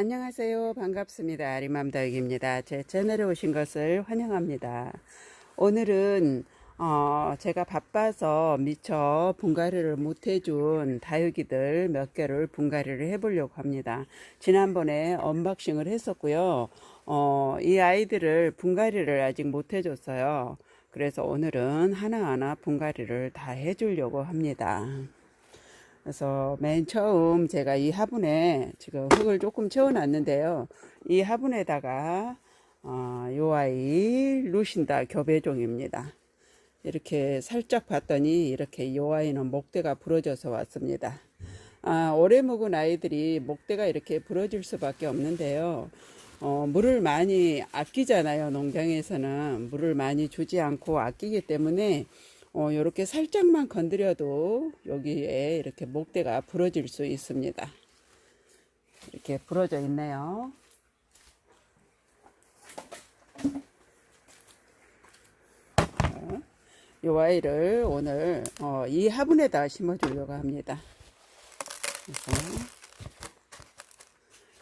안녕하세요. 반갑습니다. 리맘다육입니다. 제 채널에 오신 것을 환영합니다. 오늘은 어, 제가 바빠서 미처 분갈이를 못 해준 다육이들 몇 개를 분갈이를 해보려고 합니다. 지난번에 언박싱을 했었고요. 어, 이 아이들을 분갈이를 아직 못 해줬어요. 그래서 오늘은 하나하나 분갈이를 다 해주려고 합니다. 그래서 맨 처음 제가 이 화분에 지금 흙을 조금 채워놨는데요. 이 화분에다가 어, 요 아이 루신다 교배종입니다. 이렇게 살짝 봤더니 이렇게 요 아이는 목대가 부러져서 왔습니다. 아, 오래 묵은 아이들이 목대가 이렇게 부러질 수밖에 없는데요. 어, 물을 많이 아끼잖아요. 농장에서는 물을 많이 주지 않고 아끼기 때문에 어, 이렇게 살짝만 건드려도 여기에 이렇게 목대가 부러질 수 있습니다. 이렇게 부러져 있네요. 자, 이 아이를 오늘 어, 이 화분에다 심어 주려고 합니다. 그래서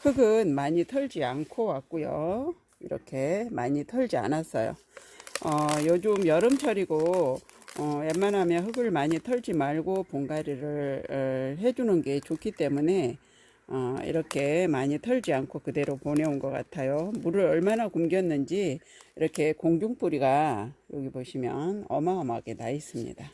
흙은 많이 털지 않고 왔고요. 이렇게 많이 털지 않았어요. 어, 요즘 여름철이고 어, 웬만하면 흙을 많이 털지 말고 봉가리를 어, 해주는 게 좋기 때문에 어, 이렇게 많이 털지 않고 그대로 보내온 것 같아요. 물을 얼마나 굶겼는지 이렇게 공중뿌리가 여기 보시면 어마어마하게 나 있습니다.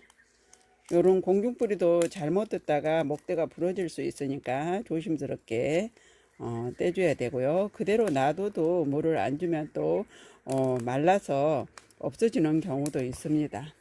요런 공중뿌리도 잘못 듣다가 목대가 부러질 수 있으니까 조심스럽게 어, 떼줘야 되고요. 그대로 놔둬도 물을 안 주면 또 어, 말라서 없어지는 경우도 있습니다.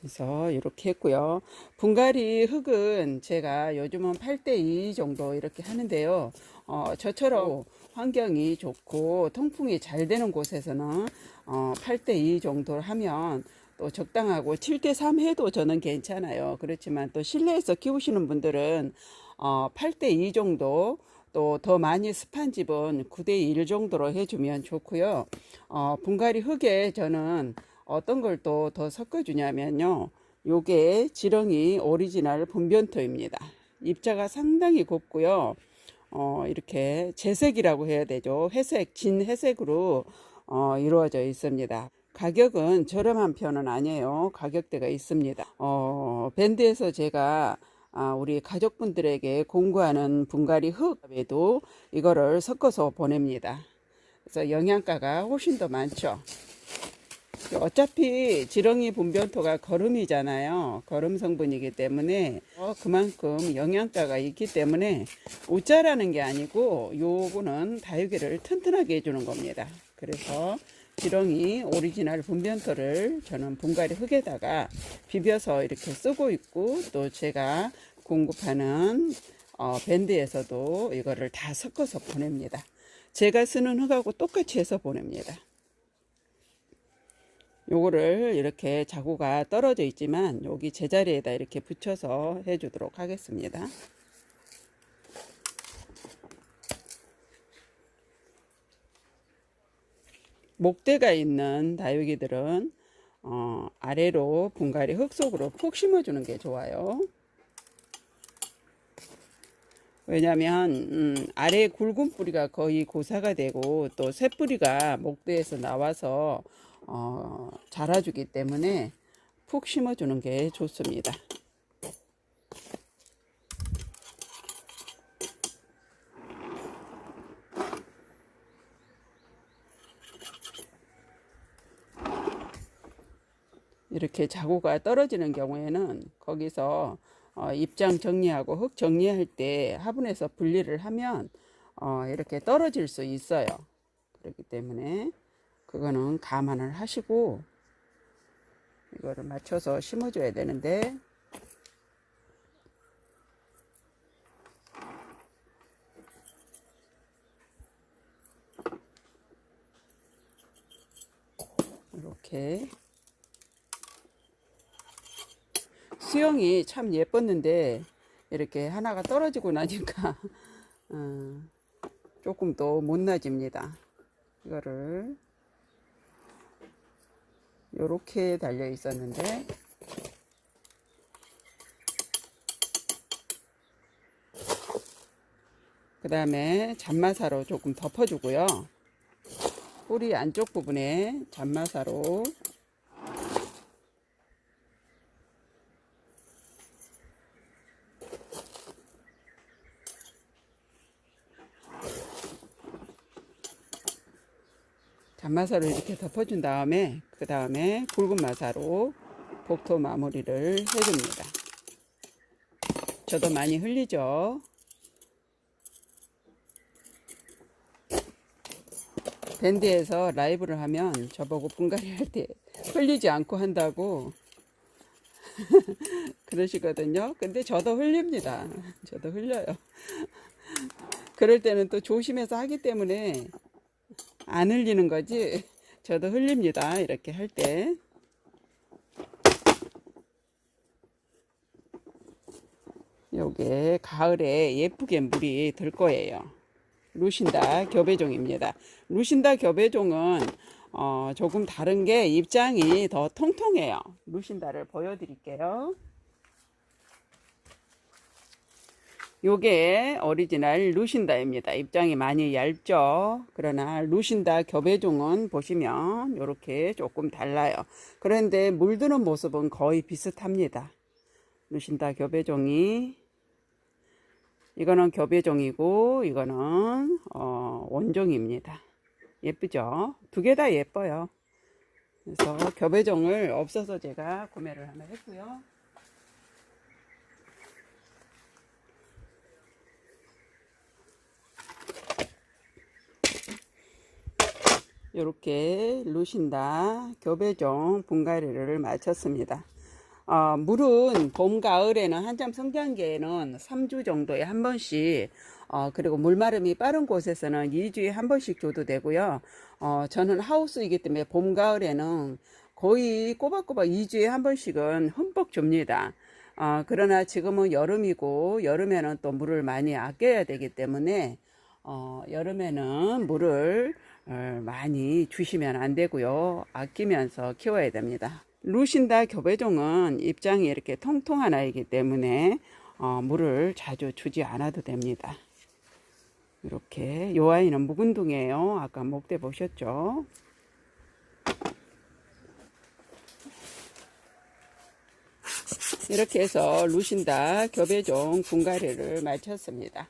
그래서 이렇게 했고요. 분갈이 흙은 제가 요즘은 8대2 정도 이렇게 하는데요. 어, 저처럼 환경이 좋고 통풍이 잘 되는 곳에서는 어, 8대2 정도 하면 또 적당하고 7대3 해도 저는 괜찮아요. 그렇지만 또 실내에서 키우시는 분들은 어, 8대2 정도 또 더 많이 습한 집은 9대1 정도로 해주면 좋고요. 어, 분갈이 흙에 저는 어떤 걸 또 더 섞어주냐면요. 요게 지렁이 오리지널 분변토입니다. 입자가 상당히 곱고요. 어, 이렇게 재색이라고 해야 되죠. 회색, 진 회색으로 어, 이루어져 있습니다. 가격은 저렴한 편은 아니에요. 가격대가 있습니다. 어, 밴드에서 제가 아, 우리 가족분들에게 공구하는 분갈이 흙에도 이거를 섞어서 보냅니다. 그래서 영양가가 훨씬 더 많죠. 어차피 지렁이 분변토가 거름이잖아요. 거름 성분이기 때문에 어, 그만큼 영양가가 있기 때문에 우짜라는 게 아니고 요거는 다육이를 튼튼하게 해주는 겁니다. 그래서 지렁이 오리지널 분변토를 저는 분갈이 흙에다가 비벼서 이렇게 쓰고 있고 또 제가 공급하는 어, 밴드에서도 이거를 다 섞어서 보냅니다. 제가 쓰는 흙하고 똑같이 해서 보냅니다. 요거를 이렇게 자구가 떨어져 있지만 여기 제자리에다 이렇게 붙여서 해 주도록 하겠습니다. 목대가 있는 다육이들은 어, 아래로 분갈이 흙 속으로 푹 심어주는 게 좋아요. 왜냐하면 음, 아래 굵은 뿌리가 거의 고사가 되고 또 새 뿌리가 목대에서 나와서 어, 자라주기 때문에 푹 심어주는 게 좋습니다. 이렇게 자구가 떨어지는 경우에는 거기서 어, 입장 정리하고 흙 정리할 때 화분에서 분리를 하면 어, 이렇게 떨어질 수 있어요. 그렇기 때문에 그거는 감안을 하시고 이거를 맞춰서 심어줘야 되는데. 이렇게. 수영이 참 예뻤는데 이렇게 하나가 떨어지고 나니까 어, 조금 더 못나집니다. 이거를 요렇게 달려 있었는데 그 다음에 잔마사로 조금 덮어주고요. 뿌리 안쪽 부분에 잔마사로 잔마사를 이렇게 덮어준 다음에 그 다음에 굵은 마사로 복토 마무리를 해줍니다. 저도 많이 흘리죠. 밴드에서 라이브를 하면 저보고 분갈이 할 때 흘리지 않고 한다고 그러시거든요. 근데 저도 흘립니다. 저도 흘려요. 그럴 때는 또 조심해서 하기 때문에 안 흘리는 거지. 저도 흘립니다. 이렇게 할 때. 요게 가을에 예쁘게 물이 들 거예요. 루신다 교배종입니다. 루신다 교배종은 어, 조금 다른 게 입장이 더 통통해요. 루신다를 보여드릴게요. 요게 오리지널 루신다입니다. 입장이 많이 얇죠. 그러나 루신다 교배종은 보시면 이렇게 조금 달라요. 그런데 물드는 모습은 거의 비슷합니다. 루신다 교배종이 이거는 교배종이고 이거는 어, 원종입니다. 예쁘죠? 두 개 다 예뻐요. 그래서 교배종을 없어서 제가 구매를 하나 했고요. 이렇게 루신다 교배종 분갈이를 마쳤습니다. 어, 물은 봄, 가을에는 한참 성장기에는 3주 정도에 한 번씩 어, 그리고 물마름이 빠른 곳에서는 2주에 한 번씩 줘도 되고요. 어, 저는 하우스이기 때문에 봄, 가을에는 거의 꼬박꼬박 2주에 한 번씩은 흠뻑 줍니다. 어, 그러나 지금은 여름이고 여름에는 또 물을 많이 아껴야 되기 때문에 어, 여름에는 물을 어, 많이 주시면 안 되고요. 아끼면서 키워야 됩니다. 루신다 교배종은 입장이 이렇게 통통한 아이기 때문에 어, 물을 자주 주지 않아도 됩니다. 이렇게 요 아이는 묵은둥이에요. 아까 목대 보셨죠? 이렇게 해서 루신다 교배종 분갈이를 마쳤습니다.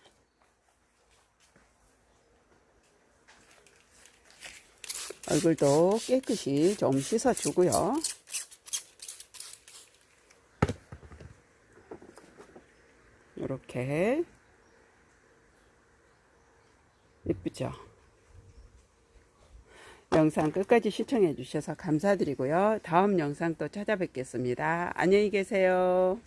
얼굴도 깨끗이 좀 씻어주고요. 이렇게 예쁘죠? 영상 끝까지 시청해 주셔서 감사드리고요. 다음 영상 또 찾아뵙겠습니다. 안녕히 계세요.